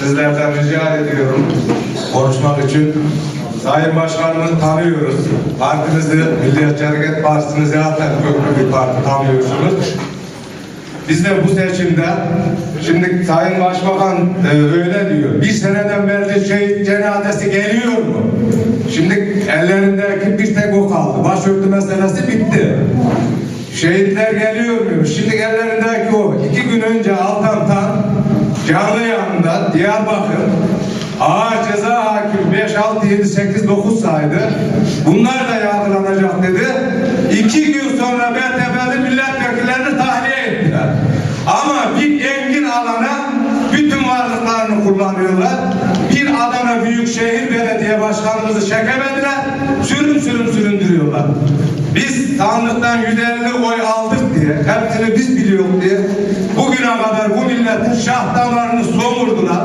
Sizlerden rica ediyorum konuşmak için. Sayın Başkanımızı tanıyoruz. Partimizi, Milliyetçi Hareket Partisi'ni zaten köklü bir parti tanıyorsunuz. Biz de bu seçimde, şimdi Sayın Başbakan e, öyle diyor, bir seneden beri şehit cenazesi geliyor mu? Şimdi ellerindeki bir tek o kaldı. Başörtü meselesi bitti. Şehitler geliyor mu? Şimdi ellerindeki o. İki gün önce Altan'tan canlı yanında Diyarbakır ağır ceza hakimi 5, 6, 7, 8, 9 saydı. Bunlar da yargılanacak dedi. İki gün sonra BTP'li milletvekillerini tahliye ettiler. Ama bir engin alana bütün varlıklarını kullanıyorlar. Bir Adana Büyükşehir Belediye Başkanımızı çekemediler. Sürüm sürüm süründürüyorlar. Biz sandıktan 150 oy aldık diye, hepsini biz biliyoruz diye milletin şah damarını somurdular.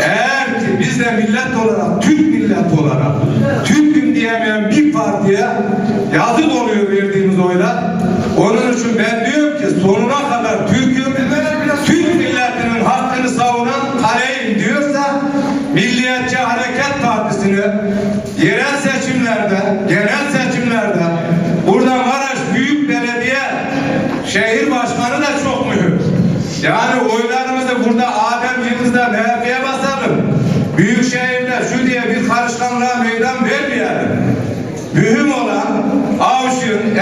Eğer ki biz de millet olarak, Türk millet olarak, Türk'üm diyemeyen bir partiye yazık oluyor verdiğimiz oylar. Onun için ben diyorum ki sonuna kadar Türk'üm, Türk milletinin hakkını savunan kaleyim diyorsa Milliyetçi Hareket Yıldız'da MHP'ye basalım. Büyükşehir'de şu diye bir karışkanlığa meydan vermeyelim. Mühim olan Avşin,